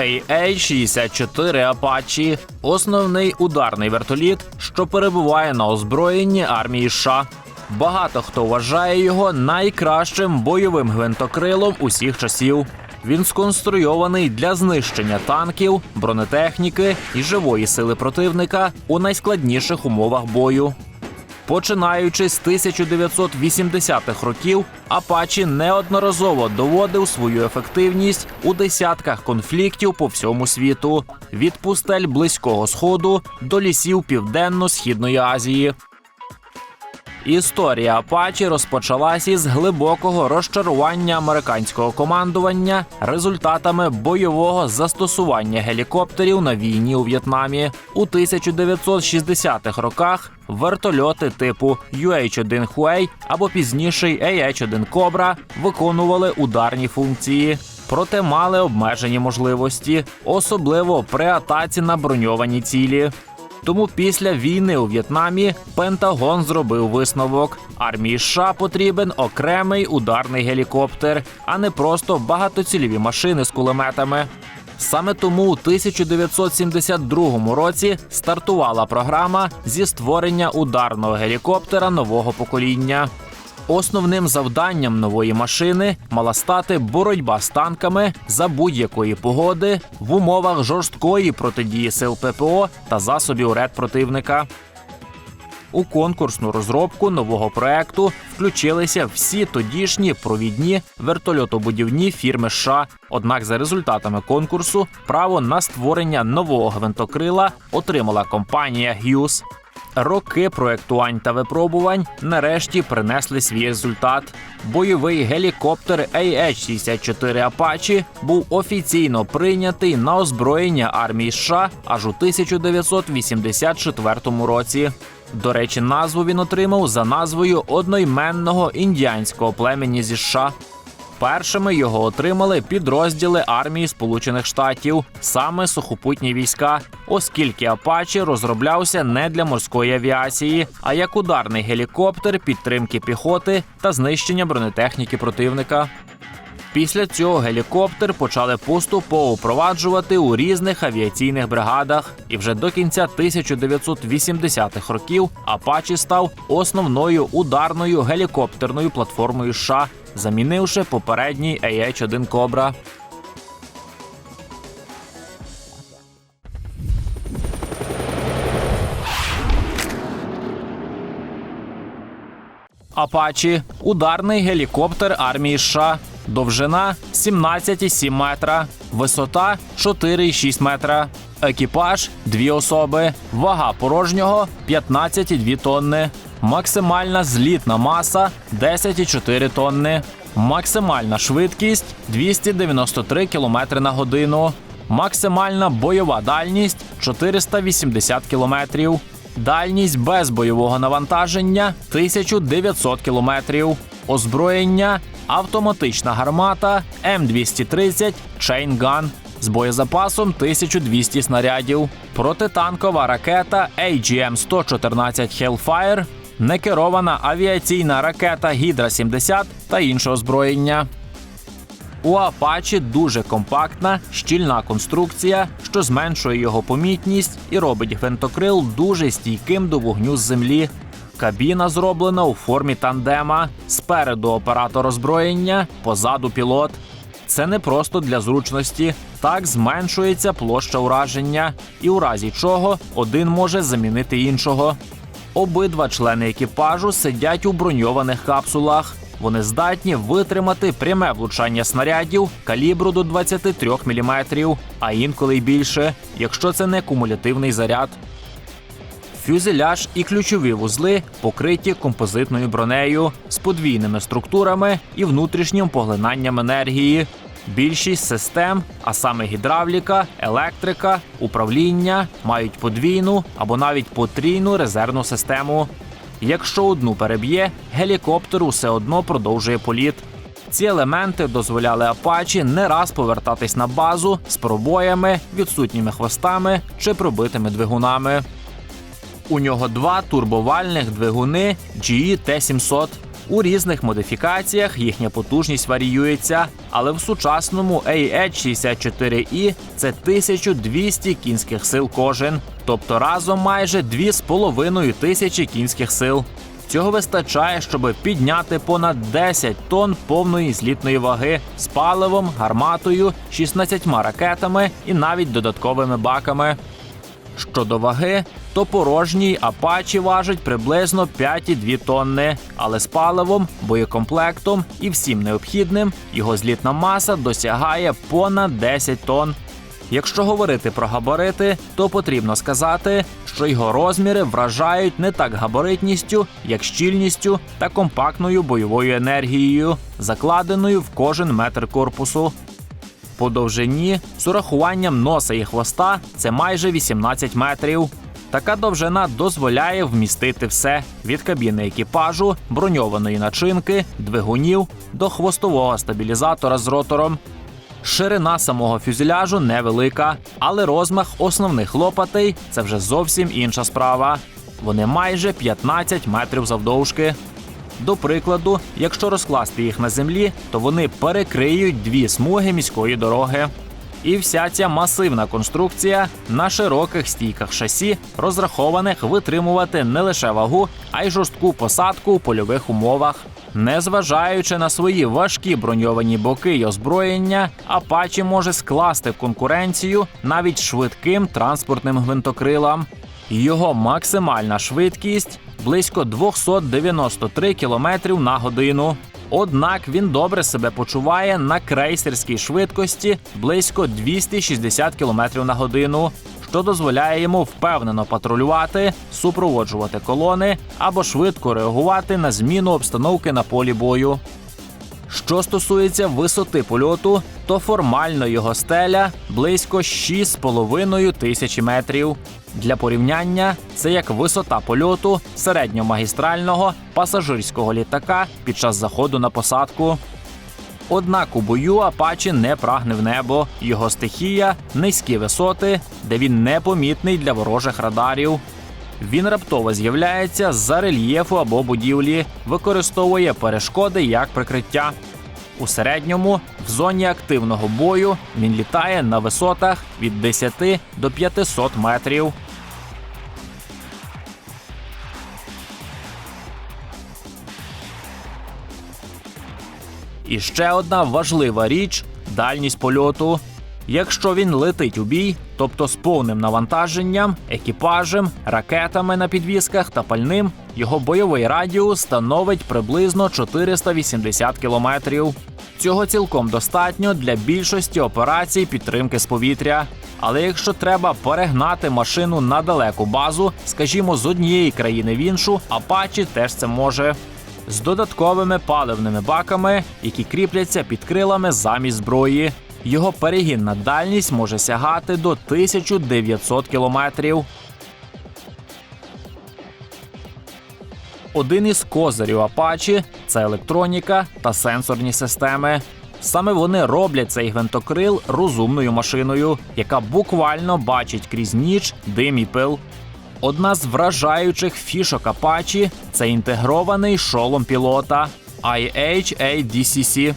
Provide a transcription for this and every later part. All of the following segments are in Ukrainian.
AH-64 Apache – основний ударний вертоліт, що перебуває на озброєнні армії США. Багато хто вважає його найкращим бойовим гвинтокрилом усіх часів. Він сконструйований для знищення танків, бронетехніки і живої сили противника у найскладніших умовах бою. Починаючи з 1980-х років, Апачі неодноразово доводив свою ефективність у десятках конфліктів по всьому світу від пустель Близького Сходу до лісів Південно-Східної Азії. Історія Апачі розпочалась із глибокого розчарування американського командування результатами бойового застосування гелікоптерів на війні у В'єтнамі. У 1960-х роках вертольоти типу UH-1 Huey або пізніший AH-1 Cobra виконували ударні функції. Проте мали обмежені можливості, особливо при атаці на броньовані цілі. Тому після війни у В'єтнамі Пентагон зробив висновок: армії США потрібен окремий ударний гелікоптер, а не просто багатоцільові машини з кулеметами. Саме тому у 1972 році стартувала програма зі створення ударного гелікоптера нового покоління. Основним завданням нової машини мала стати боротьба з танками за будь-якої погоди в умовах жорсткої протидії сил ППО та засобів РЕД противника. У конкурсну розробку нового проекту включилися всі тодішні провідні вертольотобудівні фірми США. Однак, за результатами конкурсу, право на створення нового гвинтокрила отримала компанія Hughes. Роки проектувань та випробувань нарешті принесли свій результат. Бойовий гелікоптер AH-64 Apache був офіційно прийнятий на озброєння армії США аж у 1984 році. До речі, назву він отримав за назвою одноіменного індіанського племені зі США. Першими його отримали підрозділи армії Сполучених Штатів, саме сухопутні війська, оскільки Апачі розроблявся не для морської авіації, а як ударний гелікоптер підтримки піхоти та знищення бронетехніки противника. Після цього гелікоптер почали поступово впроваджувати у різних авіаційних бригадах, і вже до кінця 1980-х років Апачі став основною ударною гелікоптерною платформою США, замінивши попередній AH-1 Cobra. Апачі ударний гелікоптер армії США. Довжина 17,7 метра, висота 4,6 метра. Екіпаж дві особи, вага порожнього 15,2 тонни, максимальна злітна маса 10,4 тонни, максимальна швидкість 293 км на годину, максимальна бойова дальність 480 км. Дальність без бойового навантаження 1900 км. Озброєння автоматична гармата М230 Chain Gun з боєзапасом 1200 снарядів, протитанкова ракета AGM-114 Hellfire, некерована авіаційна ракета Гідра 70 та інше озброєння. У Апачі дуже компактна, щільна конструкція, що зменшує його помітність і робить гвинтокрил дуже стійким до вогню з землі. Кабіна зроблена у формі тандема. Спереду оператор озброєння, позаду пілот. Це не просто для зручності. Так зменшується площа ураження, і у разі чого один може замінити іншого. Обидва члени екіпажу сидять у броньованих капсулах. Вони здатні витримати пряме влучання снарядів калібру до 23 мм, а інколи й більше, якщо це не кумулятивний заряд. Фюзеляж і ключові вузли покриті композитною бронею з подвійними структурами і внутрішнім поглинанням енергії. Більшість систем, а саме гідравліка, електрика, управління, мають подвійну або навіть потрійну резервну систему. Якщо одну переб'є, гелікоптер усе одно продовжує політ. Ці елементи дозволяли Апачі не раз повертатись на базу з пробоями, відсутніми хвостами чи пробитими двигунами. У нього два турбовальних двигуни GE T700. У різних модифікаціях їхня потужність варіюється, але в сучасному AH64i це 1200 кінських сил кожен, тобто разом майже 2,5 тисячі кінських сил. Цього вистачає, щоб підняти понад 10 тонн повної злітної ваги з паливом, гарматою, 16 ракетами і навіть додатковими баками. Щодо ваги, то порожній Апачі важить приблизно 5,2 тонни, але з паливом, боєкомплектом і всім необхідним його злітна маса досягає понад 10 тонн. Якщо говорити про габарити, то потрібно сказати, що його розміри вражають не так габаритністю, як щільністю та компактною бойовою енергією, закладеною в кожен метр корпусу. По довжині з урахуванням носа і хвоста це майже 18 метрів. Така довжина дозволяє вмістити все від кабіни екіпажу, броньованої начинки, двигунів до хвостового стабілізатора з ротором. Ширина самого фюзеляжу невелика, але розмах основних лопатей це вже зовсім інша справа. Вони майже 15 метрів завдовжки. До прикладу, якщо розкласти їх на землі, то вони перекриють дві смуги міської дороги. І вся ця масивна конструкція на широких стійках шасі, розрахованих витримувати не лише вагу, а й жорстку посадку у польових умовах. Незважаючи на свої важкі броньовані боки й озброєння, Апачі може скласти конкуренцію навіть швидким транспортним гвинтокрилам. Його максимальна швидкість близько 293 км на годину. Однак він добре себе почуває на крейсерській швидкості близько 260 км на годину, що дозволяє йому впевнено патрулювати, супроводжувати колони або швидко реагувати на зміну обстановки на полі бою. Що стосується висоти польоту, то формально його стеля близько 6,5 тисячі метрів. Для порівняння це як висота польоту середньомагістрального пасажирського літака під час заходу на посадку. Однак у бою Апачі не прагне в небо. Його стихія низькі висоти, де він непомітний для ворожих радарів. Він раптово з'являється з-за рельєфу або будівлі, використовує перешкоди як прикриття. У середньому в зоні активного бою він літає на висотах від 10 до 500 метрів. І ще одна важлива річ дальність польоту. Якщо він летить у бій, тобто з повним навантаженням, екіпажем, ракетами на підвісках та пальним, його бойовий радіус становить приблизно 480 кілометрів. Цього цілком достатньо для більшості операцій підтримки з повітря. Але якщо треба перегнати машину на далеку базу, скажімо, з однієї країни в іншу, Апачі теж це може з додатковими паливними баками, які кріпляться під крилами замість зброї. Його перегінна дальність може сягати до 1900 кілометрів. Один із козирів Апачі це електроніка та сенсорні системи. Саме вони роблять цей гвинтокрил розумною машиною, яка буквально бачить крізь ніч, дим і пил. Одна з вражаючих фішок Апачі це інтегрований шолом пілота IHADCC.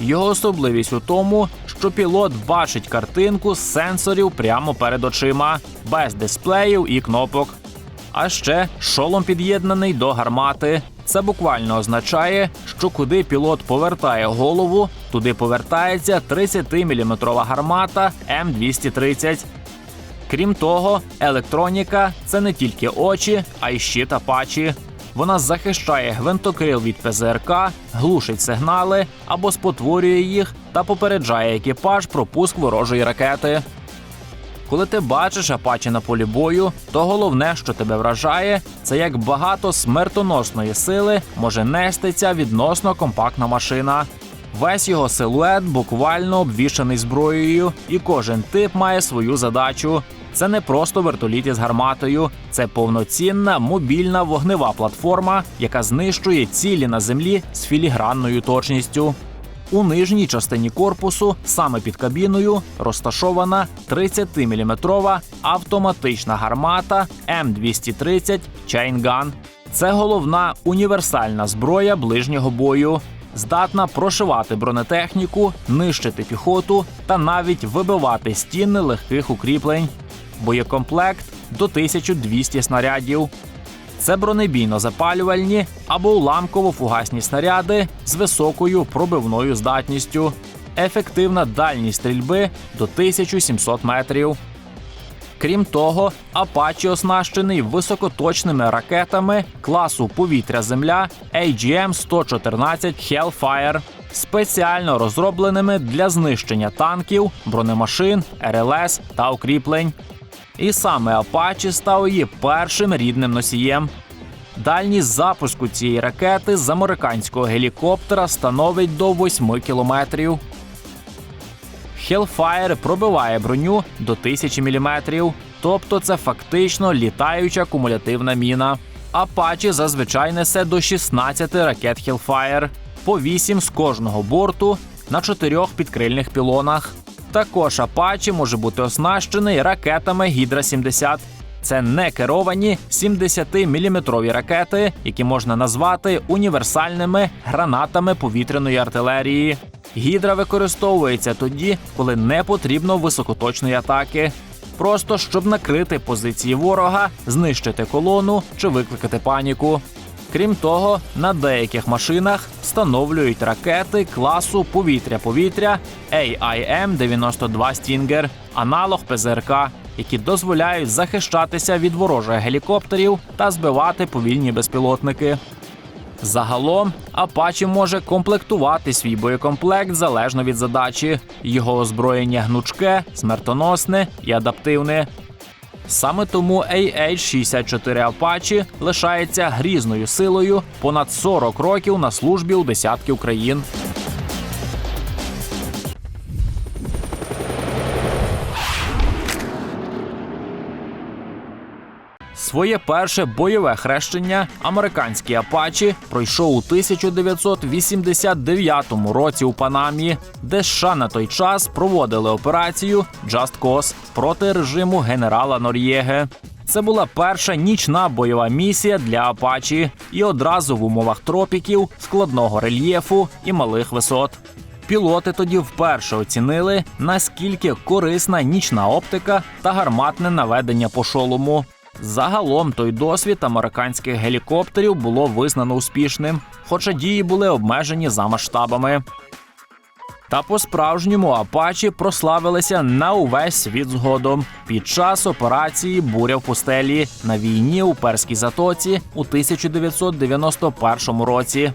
Його особливість у тому, що пілот бачить картинку з сенсорів прямо перед очима, без дисплеїв і кнопок. А ще шолом під'єднаний до гармати. Це буквально означає, що куди пілот повертає голову, туди повертається 30-мм гармата М230. Крім того, електроніка це не тільки очі, а й щит Апачі. Вона захищає гвинтокрил від ПЗРК, глушить сигнали або спотворює їх та попереджає екіпаж про пуск ворожої ракети. Коли ти бачиш Апачі на полі бою, то головне, що тебе вражає, це як багато смертоносної сили може нести ця відносно компактна машина. Весь його силует буквально обвішаний зброєю, і кожен тип має свою задачу. Це не просто вертоліт із гарматою, це повноцінна мобільна вогнева платформа, яка знищує цілі на землі з філігранною точністю. У нижній частині корпусу, саме під кабіною, розташована 30-мм автоматична гармата М230 Chain Gun. Це головна універсальна зброя ближнього бою, здатна прошивати бронетехніку, нищити піхоту та навіть вибивати стіни легких укріплень. Боєкомплект до 1200 снарядів. Це бронебійно-запалювальні або уламково-фугасні снаряди з високою пробивною здатністю, ефективна дальність стрільби до 1700 метрів. Крім того, Apache оснащений високоточними ракетами класу повітря-земля AGM-114 Hellfire, спеціально розробленими для знищення танків, бронемашин, РЛС та укріплень. І саме Apache став її першим рідним носієм. Дальність запуску цієї ракети з американського гелікоптера становить до 8 кілометрів. Hellfire пробиває броню до 1000 мм, тобто це фактично літаюча кумулятивна міна. Apache зазвичай несе до 16 ракет Hellfire, по 8 з кожного борту на чотирьох підкрильних пілонах. Також Apache може бути оснащений ракетами Hydra 70. Це не керовані 70-мм ракети, які можна назвати універсальними гранатами повітряної артилерії. Гідра використовується тоді, коли не потрібно високоточної атаки. Просто щоб накрити позиції ворога, знищити колону чи викликати паніку. Крім того, на деяких машинах встановлюють ракети класу повітря-повітря AIM-92 Stinger, аналог ПЗРК, які дозволяють захищатися від ворожих гелікоптерів та збивати повільні безпілотники. Загалом Apache може комплектувати свій боєкомплект залежно від задачі. Його озброєння гнучке, смертоносне і адаптивне. Саме тому AH-64 Apache лишається грізною силою понад 40 років на службі у десятків країн. Своє перше бойове хрещення американський Апачі пройшов у 1989 році у Панамі, де США на той час проводили операцію Just Cause проти режиму генерала Нор'єге. Це була перша нічна бойова місія для Апачі і одразу в умовах тропіків, складного рельєфу і малих висот. Пілоти тоді вперше оцінили, наскільки корисна нічна оптика та гарматне наведення по шолому. Загалом той досвід американських гелікоптерів було визнано успішним, хоча дії були обмежені за масштабами. Та по-справжньому Апачі прославилися на увесь світ згодом під час операції Буря в пустелі на війні у Перській затоці у 1991 році.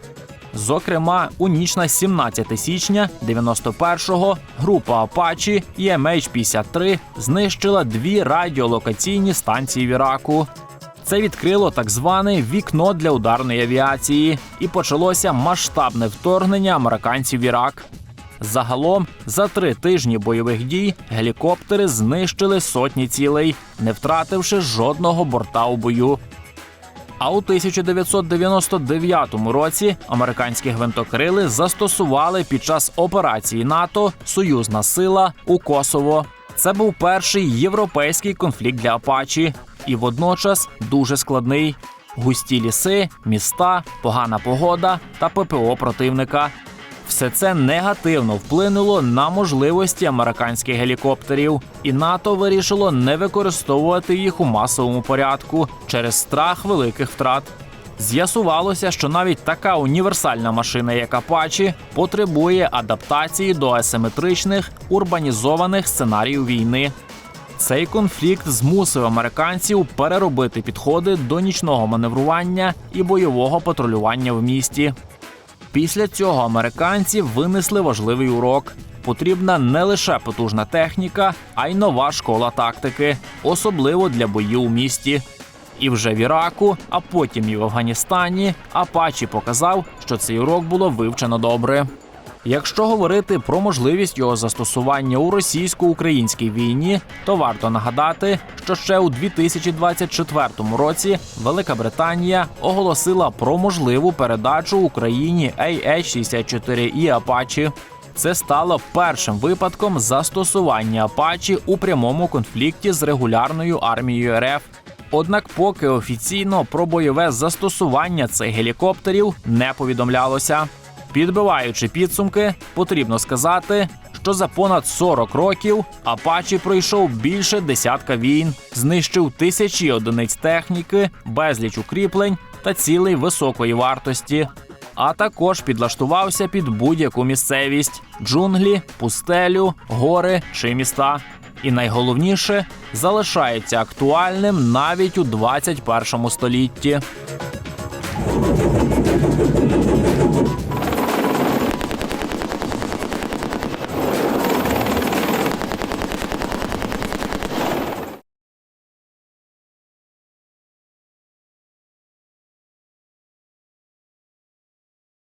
Зокрема, у ніч на 17 січня 91-го група Апачі і MH-53 знищила дві радіолокаційні станції в Іраку. Це відкрило так зване вікно для ударної авіації, і почалося масштабне вторгнення американців в Ірак. Загалом, за три тижні бойових дій гелікоптери знищили сотні цілей, не втративши жодного борта у бою. А у 1999 році американські гвинтокрили застосували під час операції НАТО Союзна сила у Косово. Це був перший європейський конфлікт для Апачі, і водночас дуже складний: густі ліси, міста, погана погода та ППО противника. Все це негативно вплинуло на можливості американських гелікоптерів, і НАТО вирішило не використовувати їх у масовому порядку через страх великих втрат. З'ясувалося, що навіть така універсальна машина, як Apache, потребує адаптації до асиметричних урбанізованих сценаріїв війни. Цей конфлікт змусив американців переробити підходи до нічного маневрування і бойового патрулювання в місті. Після цього американці винесли важливий урок. Потрібна не лише потужна техніка, а й нова школа тактики, особливо для боїв у місті. І вже в Іраку, а потім і в Афганістані Апачі показав, що цей урок було вивчено добре. Якщо говорити про можливість його застосування у російсько-українській війні, то варто нагадати, що ще у 2024 році Велика Британія оголосила про можливу передачу Україні AH-64 і Апачі. Це стало першим випадком застосування Апачі у прямому конфлікті з регулярною армією РФ. Однак, поки офіційно про бойове застосування цих гелікоптерів не повідомлялося. Підбиваючи підсумки, потрібно сказати, що за понад 40 років Апачі пройшов більше десятка війн, знищив тисячі одиниць техніки, безліч укріплень та цілей високої вартості. А також підлаштувався під будь-яку місцевість: джунглі, пустелю, гори чи міста. І найголовніше залишається актуальним навіть у 21 столітті.